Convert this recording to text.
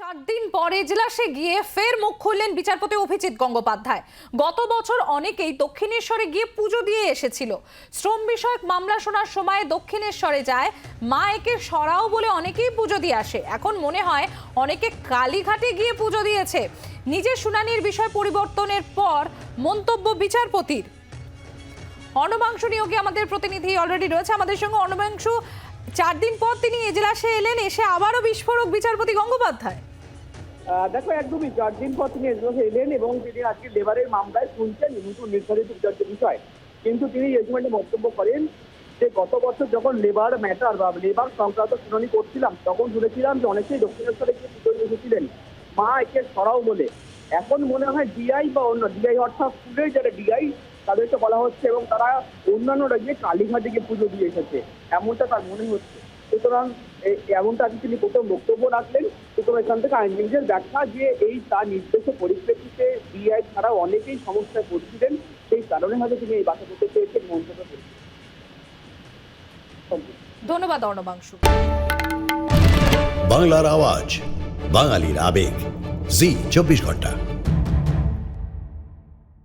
চার দিন পর এজলাসে গিয়ে ফের মুখ খুললেন বিচারপতি অভিজিৎ গঙ্গোপাধ্যায়। গত বছর অনেকেই দক্ষিণেশ্বরে গিয়ে পুজো দিয়ে এসেছিল। শ্রম বিষয়ক মামলা শোনার সময় দক্ষিণেশ্বরে যায়, মা একে সরাও বলে অনেকেই পুজো দিয়ে আসে। এখন মনে হয় অনেকে কালীঘাটে গিয়ে পুজো দিয়েছে। নিজের শুনানির বিষয় পরিবর্তনের পর মন্তব্য বিচারপতির। অর্ণবাংশ নিয়োগে আমাদের প্রতিনিধি অলরেডি রয়েছে। আমাদের সঙ্গে অর্ণবাংশ, চার দিন পর তিনি এজলাসে এলেন, এসে আবারও বিস্ফোরক বিচারপতি গঙ্গোপাধ্যায়। দেখো, একদমই চার দিন পর তিনি এলেন এবং তিনি আজকে লেবারের মামলায় শুনছেন নতুন নির্ধারিত বিচার্য বিষয়। কিন্তু তিনি সময় মন্তব্য করেন যে গত বছর যখন লেবার ম্যাটার বা লেবার সংক্রান্ত শুনানি করছিলাম, তখন শুনেছিলাম যে অনেকেই দক্ষিণেশ্বরে গিয়ে পুজো এসেছিলেন মা একে সরাও বলে। এখন মনে হয় ডিআই বা অন্য ডিআই অর্থাৎ স্কুলের যারা ডিআই তাদেরকে বলা হচ্ছে এবং তারা অন্যান্যরা গিয়ে কালীঘাটে গিয়ে পুজো দিয়ে এসেছে। এমনটা তার মনে হচ্ছে। সুতরাং এমনটা আজকে তিনি প্রথম বক্তব্য রাখলেন। সুতরাং এখান থেকে আইনজীবীদের ব্যাখ্যা যে এই তার নির্দেশের পরিপ্রেক্ষিতে বিআই ছাড়াও অনেকেই সমস্যায় পড়ছিলেন সেই কারণে হয়তো তিনি এই বাসা করতে চেয়েছেন মন্তব্য করেছেন ধন্যবাদ অর্ণবাংশ। বাংলার আওয়াজ বাঙালির আবেগ। জি চব্বিশ ঘণ্টা।